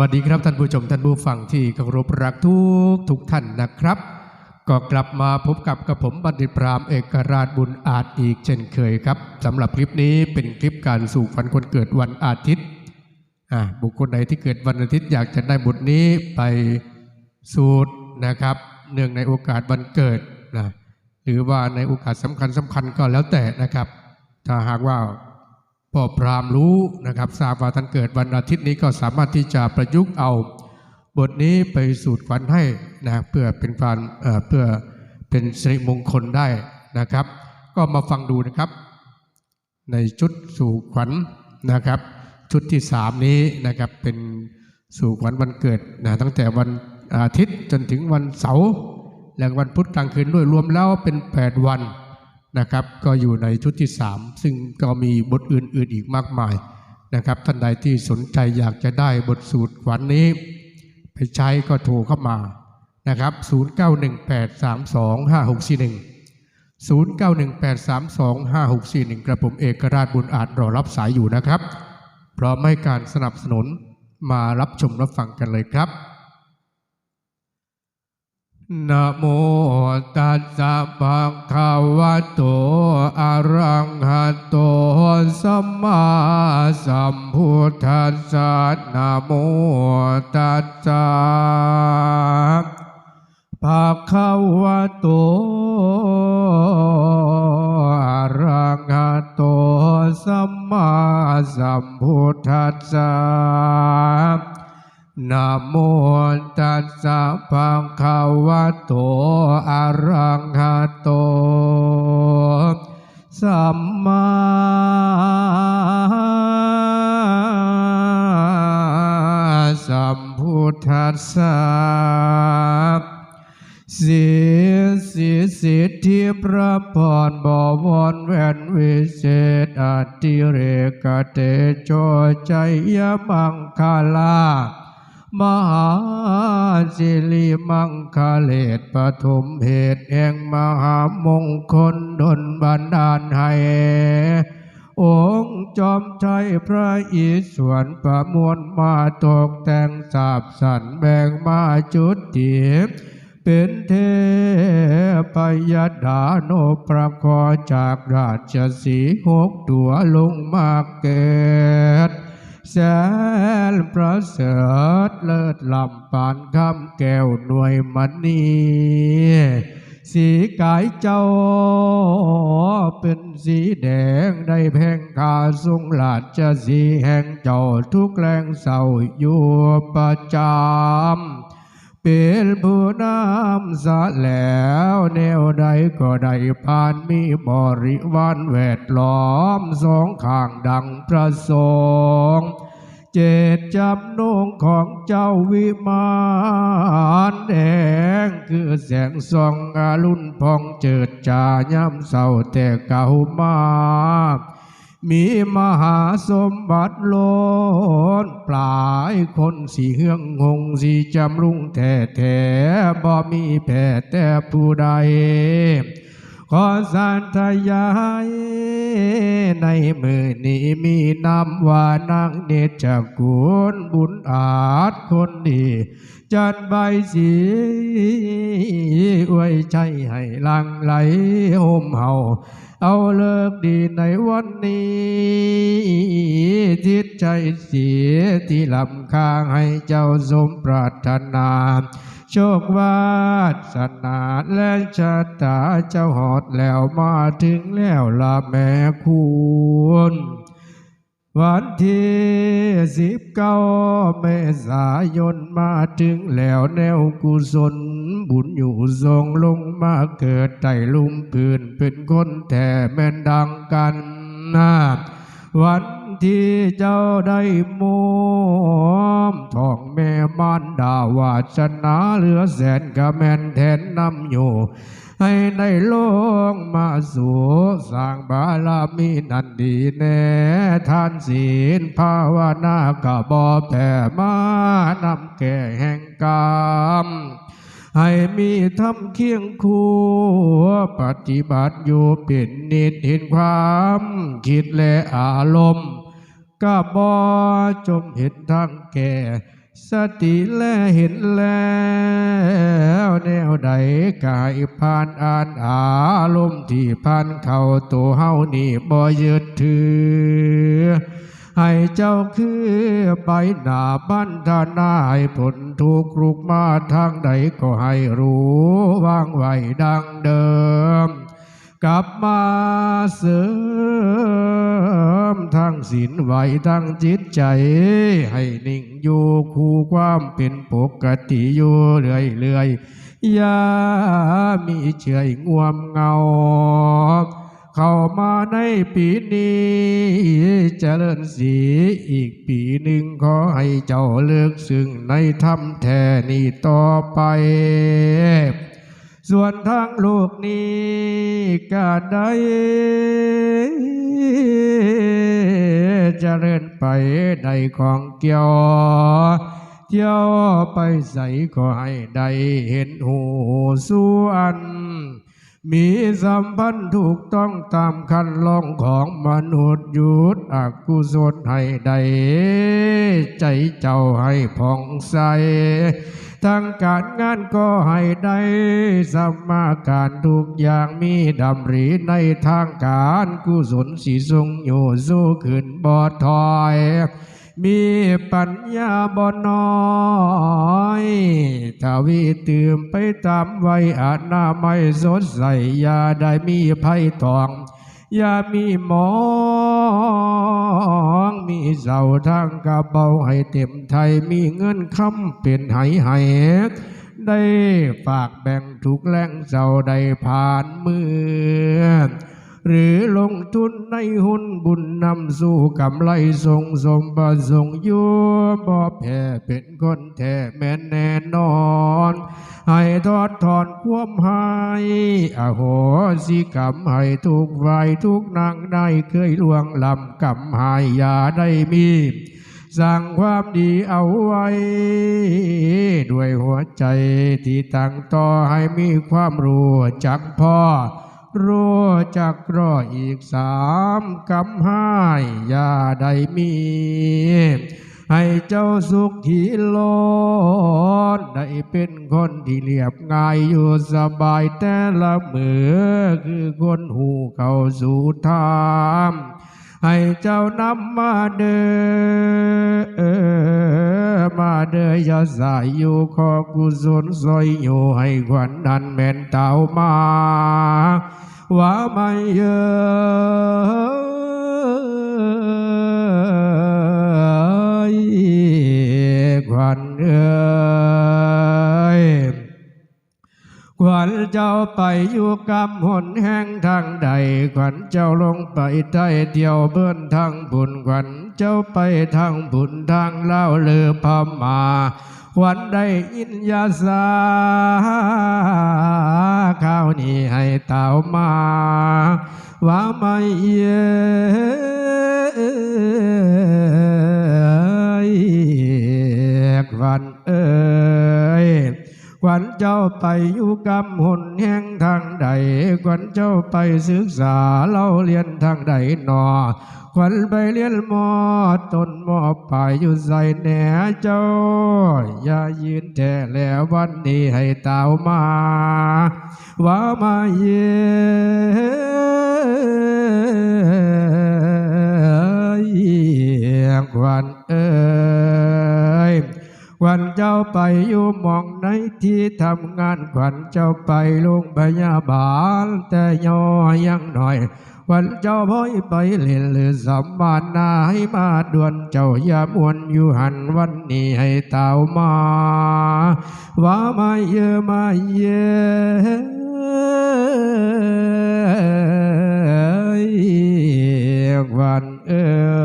วัสดีครับท่านผู้ชมท่านผู้ฟังที่เคารพรักทุกทุกท่านนะครับ ก็กลับมาพบกับกระผมบัณฑิตพรามเอกราชบุญอาจอีกเช่นเคยครับสำหรับคลิปนี้เป็นคลิปการสู่ฝันคนเกิดวันอาทิตย์อ่าบุคคลใดที่เกิดวันอาทิตย์อยากจะได้บทนี้ไปสูตรนะครับ เนื่องในโอกาสวันเกิดนะหรือว่าในโอกาสสำคัญสำคัญก็แล้วแต่นะครับ ถ้าหากว่า พ่อพรามรู้นะครับทราบว่าท่านเกิดวันอาทิตย์นี้ก็สามารถที่จะประยุกต์เอา บทนี้ไปสูตรขวัญให้นะเพื่อเป็นการเเพื่อเป็นสิริมงคลได้นะครับ ก็มาฟังดูนะครับ ในชุดสู่ขวัญนะครับ ชุดที่สามนี้นะครับเป็นสู่ขวัญวันเกิดนะตั้งแต่วันอาทิตย์จนถึงวันเสาร์และวันพุธกลางคืนด้วยรวมแล้วเป็น 8 วัน นะครับ ก็อยู่ในชุดที่ 3 ซึ่งก็มีบทอื่นๆอีกมากมายนะครับ ท่านใดที่สนใจอยากจะได้บทสูตรขวัญนี้ ไปใช้ก็โทรเข้ามานะครับ 0918325641 0918325641 กระผมเอกราชบุญอาจรอรับสายอยู่นะครับ พร้อมให้การสนับสนุนมารับชมรับฟังกันเลยครับ นะโมตัสสะภะคะวะโต อะระหะโต สัมมาสัมพุทธัสสะนะโมตัสสะภะคะวะโต อะระหะโต สัมมาสัมพุทธัสสะนะโมตัสสะภะ ทัสสะสีสีสิทธิพระพรบวรแวนวิเศษอติเรกเตโชชัยยมังคาลามหาสิริมังคาเลตปฐมเหตุแห่งมหามงคลดลบันดาลให้ องค์จอมชัยพระอิศวรประมวลมาตกแต่งสาบสันแบ่งมาจุดเดียบเป็นเทพยดาโนประกอจากราชสีห์หกตัวลงมาเกิดแสนประเสริฐเลิศลำปานคำแก้วหน่วยมณี สีกายเจ้า เป็นสีแดงได้แพงกาสุงหลาดจะสีแห่งเจ้าทุกแรงเศร้าอยู่ประจำเป็นผู้นำสะแล้วแนวใดก็ได้ผ่านมีบริวารแวดล้อมสองข้างดังประสงค์ เจตจำนงของเจ้าวิมานแดงคือแสงส่องอารุณพองเจิดจาย้ำเศร้าแต่เก่ามามีมหาสมบัติโลนปลายคนสีเฮืองงงสีจำรุ่งแท้แท้บ่มีแพ้แต่ผู้ใด ขอสารทยายในมือนี้มีนามว่านางเนตรกุลบุญอาจคนดีจันใบสีอว ใจให้ลังไหลโฮมเฮาเอาเลิกดีในวันนี้ทิศใจเสียที่ลำค้างให้เจ้าสมปรารถนา โชควาสนาและชะตาเจ้าหอดแล้วมาถึงแล้วละแม่คุณวันที่สิบเก้าเมษายนมาถึงแล้วแนวกุศล บุญอยู่ทรงลงมาเกิดไตลุมพื้นเป็นคนแท่แม่นดังกันนาวันที่เจ้าได้มอมทองแม่มารดาวาสนาเหลือแสนกะแมนแทนนำอยู่ ให้ได้ลงมาสู่สร้างบารมีนันดีแน่ทานศีลภาวนากะบอบแต่มานำแก่แห่งกรรม ให้มีธรรมเคียงคู่ปฏิบัติอยู่เป็นนิดเห็นความคิดและอารมณ์ก็บ่จมเห็นทางแก่ สติและเห็นแล้วแนวใดกายผ่านอ่านอารมณ์ที่ผ่านเข้าตัวเฮานี่บ่ยึดถือ ให้เจ้าคือไปหน้าบ้านทานาให้ผลทุกข์รุกมาทางใดก็ให้รู้วางไว้ดังเดิม กลับมาเสริมทั้งศีลไหวทั้งจิตใจ ให้นิ่งอยู่คู่ความเป็นปกติอยู่เรื่อยเรื่อยๆอย่ามีเฉยง่วมเงา เข้ามาในปีนี้เจริญสีอีกปีหนึ่งขอให้เจ้าเลือกซึ่งในธรรมแท้นี้ต่อไป ส่วนทางโลกนี้ก็ได้เจริญไปได้ของเกี่ยวเที่ยวไปใส่ก็ให้ได้เห็นหูส่วน มีสัมพันธ์ถูกต้องตามคันลองของมนุษย์หยุดอกุศลให้ได้ใจเจ้าให้ผ่องใสทางการงานก็ให้ได้สัมมาการทุกอย่างมีดำริในทางการกุศลสีทรงอยู่สู้ขึ้นบ่อถอย มีปัญญาบ่น้อยถ้าวิตื่มไปตามไว้อาณาไม่สดใสยาได้มีภัยตองอย่ามีหมองมีเสาทางกระเบาให้เต็มไทยมีเงินคำเป็นไหไหได้ฝากแบ่งทุกแรงเสาได้ผ่านมือ หรือลงทุนในหุ้นบุญนำสู่กำไรทรงสมประสงค์อยู่บ่แพ้เป็นคนแท้แม่นแน่นอน ให้ทอดถอนความหายอโหสิกรรมให้ทุกไฟทุกนางได้เคยล่วงลำกรรมหายอย่าได้มีสร้างความดีเอาไว้ ด้วยหัวใจที่ตั้งต่อให้มีความรู้จักพ่อ รู้จักรออีกสามกำห้ายยาใดมี ให้เจ้าสุขที่โลนได้เป็นคนที่เรียบง่ายอยู่สบายแต่ละมือคือคนหูเข้าสู่ธรรม ให้เจ้านำมาเดินมาเดินอย่าสายอยู่ขอกุศลซอยอยู่ให้ขวัญนันแม่นเต่ามาว่าไม่เยอะ เจ้าไปอยู่กำหนแห่งทางใดขวัญเจ้าลงไปใต้เที่ยวเบิ้นทางบุญขวัญเจ้าไปทางบุญทางเล่าเลือพมาขวัญได้ยินยาสาข้าวนี้ให้เต่ามาว่าไม่เยขวัญเอ้ย ขวัญเจ้าไปอยู่กำหนแห่งทางใด ขวัญเจ้าไปศึกษาเล่าเรียนทางใดหนอ ขวัญไปเรียนมอต้นมอปลายอยู่ใส่แหน่เจ้า อย่ายืนแท่แล้ววันนี้ให้เต่ามา ว่ามาเยี่ยขวัญเอ้ย ขวัญเจ้าไปอยู่มองในที่ทำงานขวัญเจ้าไปโรงพยาบาลแต่ย่อยังหน่อยขวัญเจ้าพ่อยไปเล่นหรือสัมบานนาให้มาด่วนเจ้าอย่ามวนอยู่หันวันนี้ให้เต่ามาว่ามาเยอะมาเยอะขวัญเอ้ยวันเ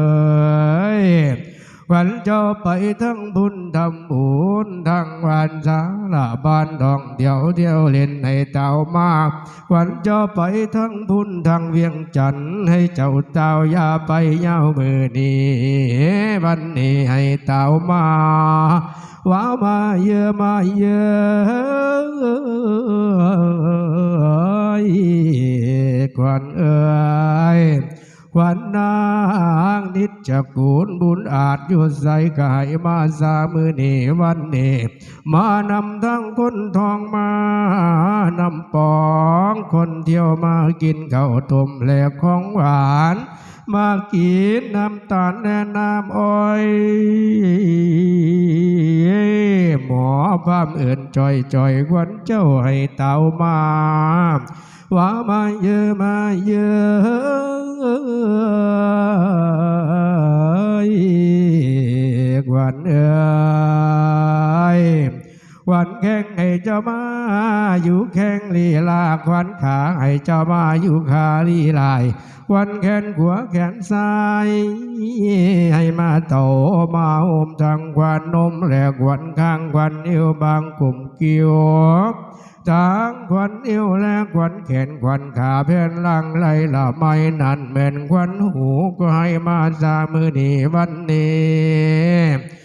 จ้าไปทั้งบุญทำบุญทั้งวันสาละบ้านทองเที่ยวเที่ยวเล่นให้เต่ามาวันจ้าไปทั้งบุญทั้งเวียงจันทร์ให้เจ้าเต่าอย่าไปเย้ามือนี้วันนี้ให้เต่ามาว่ามาเยอะมาเยอะควันเอ้ย วันนางนิจจกูลบุญอาจอยู่ใส่กายมาสามือนีวันนี้มานำทั้งคนทองมานำปอง คนเที่ยวมากินข้าวต้มแลกของหวาน มากินน้ำตาลแนะน้ำอ้อย หมอพามเอื่นจอยจอยวันเจ้าให้เต่ามาว่ามาเยอะมาเยอะวันเอ้ย ควันแข้งให้เจ้ามาอยู่แข้งลีลาควันขาให้เจ้ามาอยู่ขาลีลายวันแขนขวาแขนซ้าย ให้มาโตมาอมทางควันนมแหลกควันข้างควันเอวบางกลุ่มเกี่ยวทางควันเอวและควันแขนควันขาแผ่นลังไหลละไม่นั่นแม่นควันหูก็ให้มาสามือนี้วันนี้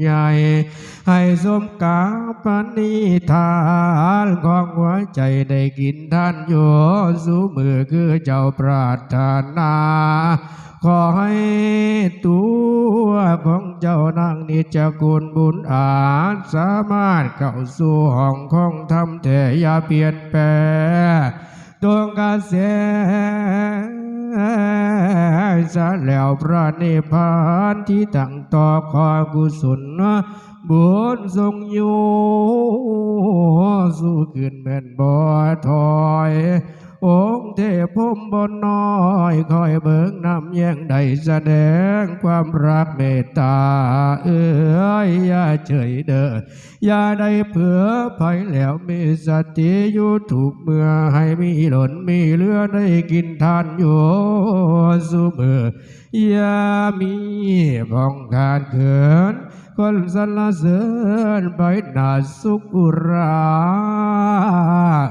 ใหญ่ ให้สมกาปณิธานของหัวใจได้กินท่านอยู่สู่มือคือเจ้าปรารถนาขอให้ตัวของเจ้านางนิจกุลบุญอาจสามารถเข้าสู่ห้องของธรรมแต่อย่าเปลี่ยนแปลงดวงกระแส สะแล้วพระนิพพานที่ตั้งต่อขอกุศลบุญทรงอยู่ สู้ขึ้นแม่นบ่ถอย องค์เทพพรหมบนน้อยคอยเบิกนำแย่งใดแสดงความรักเมตตา เอ้ยอย่าเฉยเด้ออย่าได้เผื่อภัยแล้วมีสติอยู่ถูกเมื่อให้มีหล่นมีเลือได้กินทานอยู่สุเมื่ออย่ามีบ้องการเขิน คนสรรเสริญไปหนาสุกุรา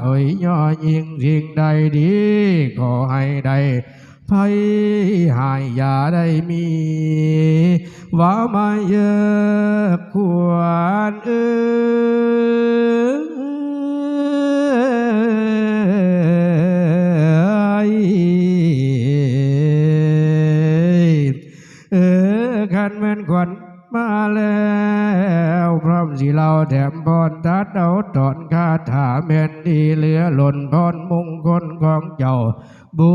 เอ้ยย่อยิ่งสิ่งใดดี ขอให้ได้ภัยหายอย่าได้มี ว่ามาเยอะควรเอ้ยเออขันแม่นขวัญ มาแล้วพร้อมสิเราแถมพรตัดเอาตอนคาถาแม่นดีเหลือหล่นพรมงคลของเจ้า บู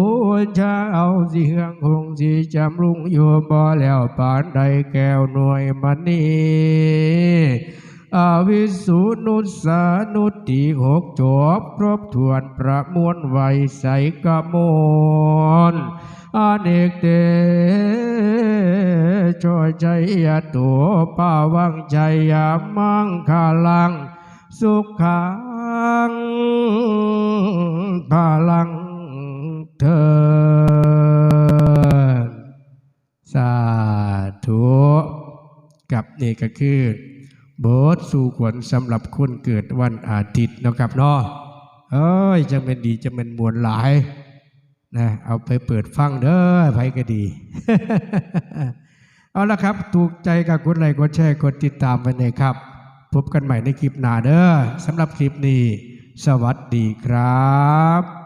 ชาเอาสิเฮืองคงสิจำรุงอยู่บ่แล้วปานใดแก้วหน่วยมันนีอวิสุนุสานุติหกจบครบถ้วนประมวลไวใส่กระมวลอเนกเต ช่วยใจยตัวปาวังใจยามังคาลัง สุขังพลังเธอสาธุกับนี่ก็คือโบสสู่ขวัญสำหรับคนเกิดวันอาทิตย์นะครับเนาะเอ้ยจะเป็นดีจะเป็นมวลหลายนะเอาไปเปิดฟังเด้อไผก็ดี เอาละครับ ถูกใจกับกดไลค์กดแชร์กดติดตามไปเลยครับ พบกันใหม่ในคลิปหน้าเด้อสำหรับคลิปนี้ สวัสดีครับ